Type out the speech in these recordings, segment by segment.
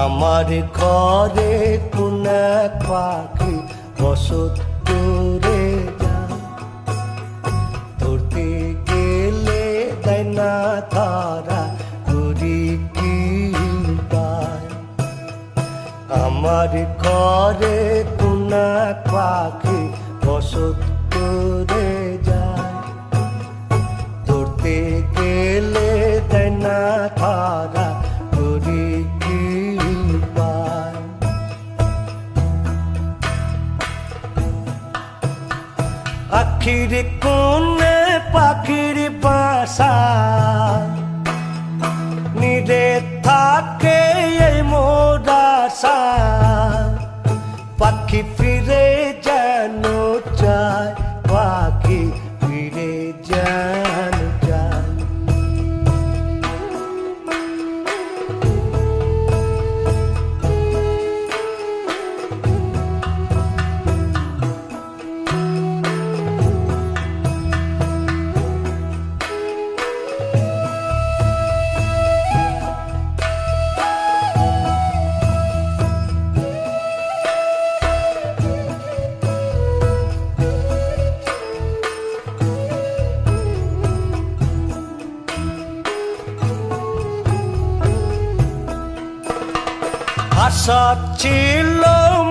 আমার ঘরে কোন পাখি বসত আমার ঘরে কোন পাখি বসত করে যায়। ধরতে গেলে না তারা করি কি আখির কোনে পাখির বাসা আশা ছিল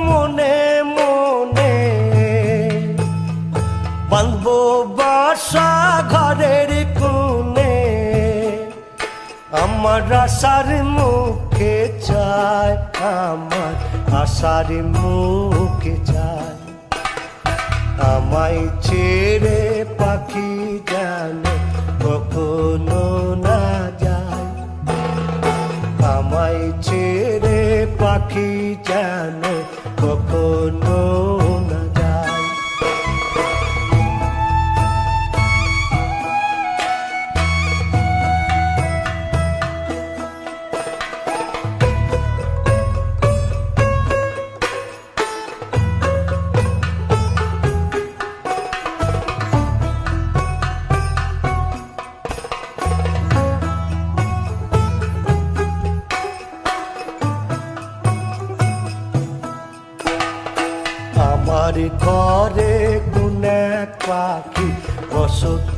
মনে মনে। বাঁধবো বাসা ঘরের কোণে। আমার আশার মুখে চায়, আমার আশার মুখে চায়। আমায় ছেড়ে পাখি জানে, কখনো না পাখি যেন কখনো কোন এক পাখি বসত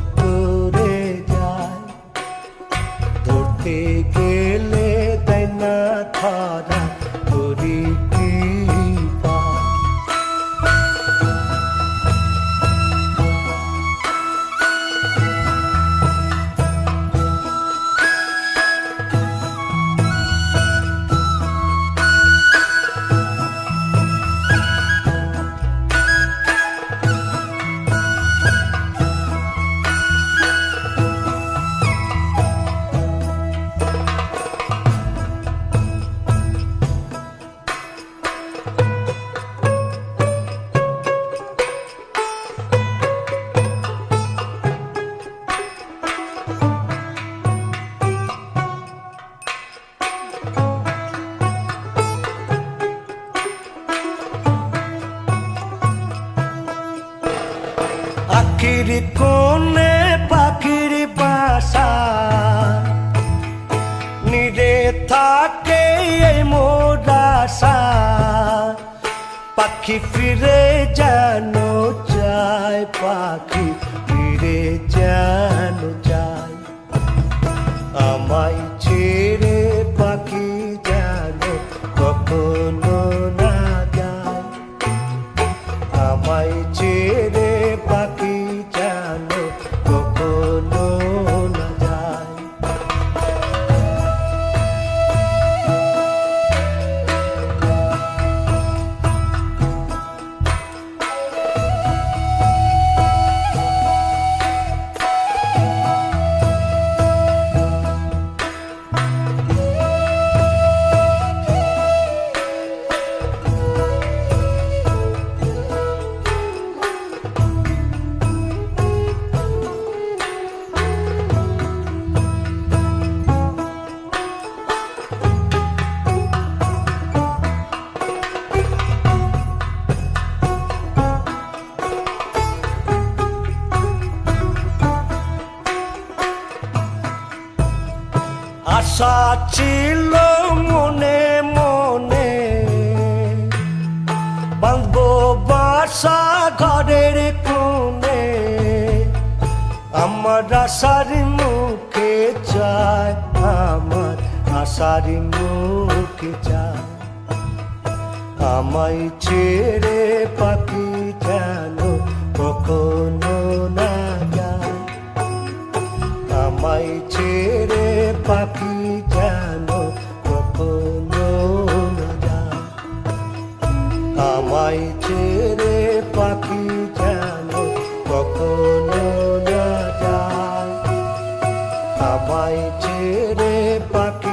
পাখি ফিরে জানো চায় পাখি ফিরে যেন আশা ছিল মনে মনে। বাঁধবো বাসা ঘরের কোণে। আমার আশার মুখে চায়, আমার আশার মুখে চায়। আমায় ছেড়ে পাখি যেন কখনো না আমায় ছেড়ে পাখি